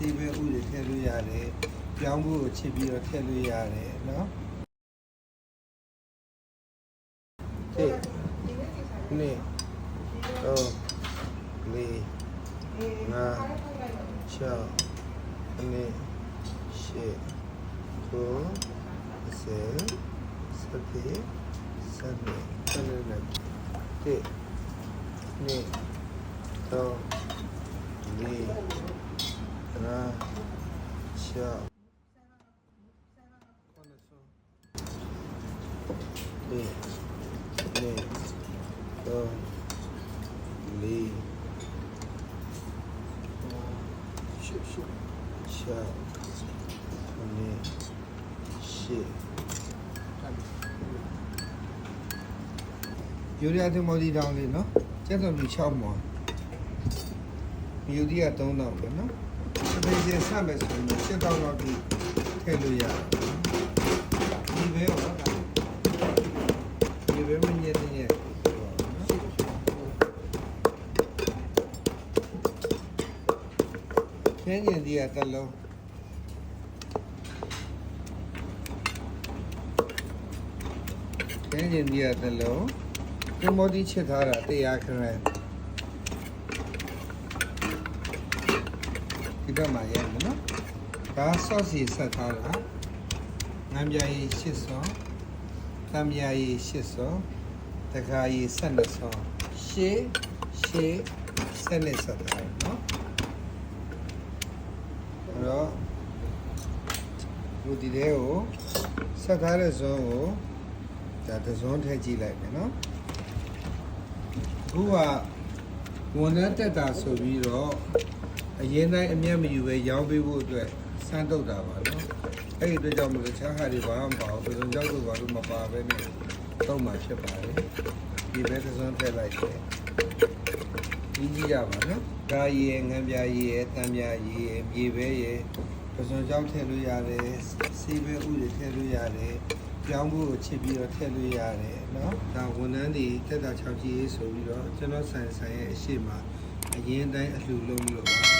စေးပဲဥတွေထည့်လို့ရတယ်ပြောင်းဖို့ကိုချစ်ပြီးတော့ထည့်လို့ရတယ်နော်ဒီနေ့တော့လေးငါချောင်းအနေရှေကိုစေစတိစနေစနေနဲ့ဒီနေ့တော့လေးငါချောင်း ဒီနေ့တော့လေးရှစ်ရှစ်ရှာနေရှစ်ယူရီးယားတင်မော်ဒီတောင်းလေးနော်ကျက်တော်လူ6မော်မြူဒီက3000ပဲနော်တပည့်ချင်းဆက်မယ်ဆိုရင်7တောင်းလောက်ဒီထည့်လို့ရတယ်ဒီပဲရောနော် ခင်းကျင်ဒီကတစ်လုံးခင်းကျင်ဒီကတစ်လုံးတင်မော်ဒီချစ်ထားတာ100ခရမ်ဒီတော့မှရမယ်နော်ဒါဆော့စီဆက်ထားတာငမ်းပြားရီ800တမ်းပြားရီ800တခါရီ12ဆောရှေးရှေးဆက်နဲ့ဆက်ထားတယ်နော် အဲ့တော့ ဒီဒီလေးကိုဆက်ထားတဲ့ဇွန်းကိုဒါတစ်ဇွန်းထည့်ကြည့်လိုက်မယ်နော်အခုကဝန်ထမ်းတက်တာဆိုပြီးတော့အရင်တိုင်းအမျက်မယူပဲရောင်းပေးဖို့အတွက်စမ်းတုတ်တာပါနော်အဲ့ဒီအတွက်ကြောင့်မလို့ချားဟာတွေဘာမှမပါဘူးဘယ်လိုကြောက်လို့ဘာလို့မပါပဲနဲ့တော့မှဖြစ်ပါတယ်ဒီပဲတစ်ဇွန်းထည့်လိုက်တယ်ကြီးကြီးရပါနော်ဒါရည်ငံပြားရည်တန်ပြားရည်မြေပဲရည် ပစွန်ကြောက်ထည့်လို့ရတယ်စီးပဲဥတွေထည့်လို့ရတယ်ပြောင်းဖို့ကိုချစ်ပြီးတော့ထည့်လို့ရတယ်နော်ဒါဝန်ထမ်းတွေတက်တာ6ကြီးရေးဆိုပြီးတော့ကျွန်တော်ဆိုင်ဆိုင်ရဲ့အရှိမအရင်တိုင်းအလှလုံးလို့ပါ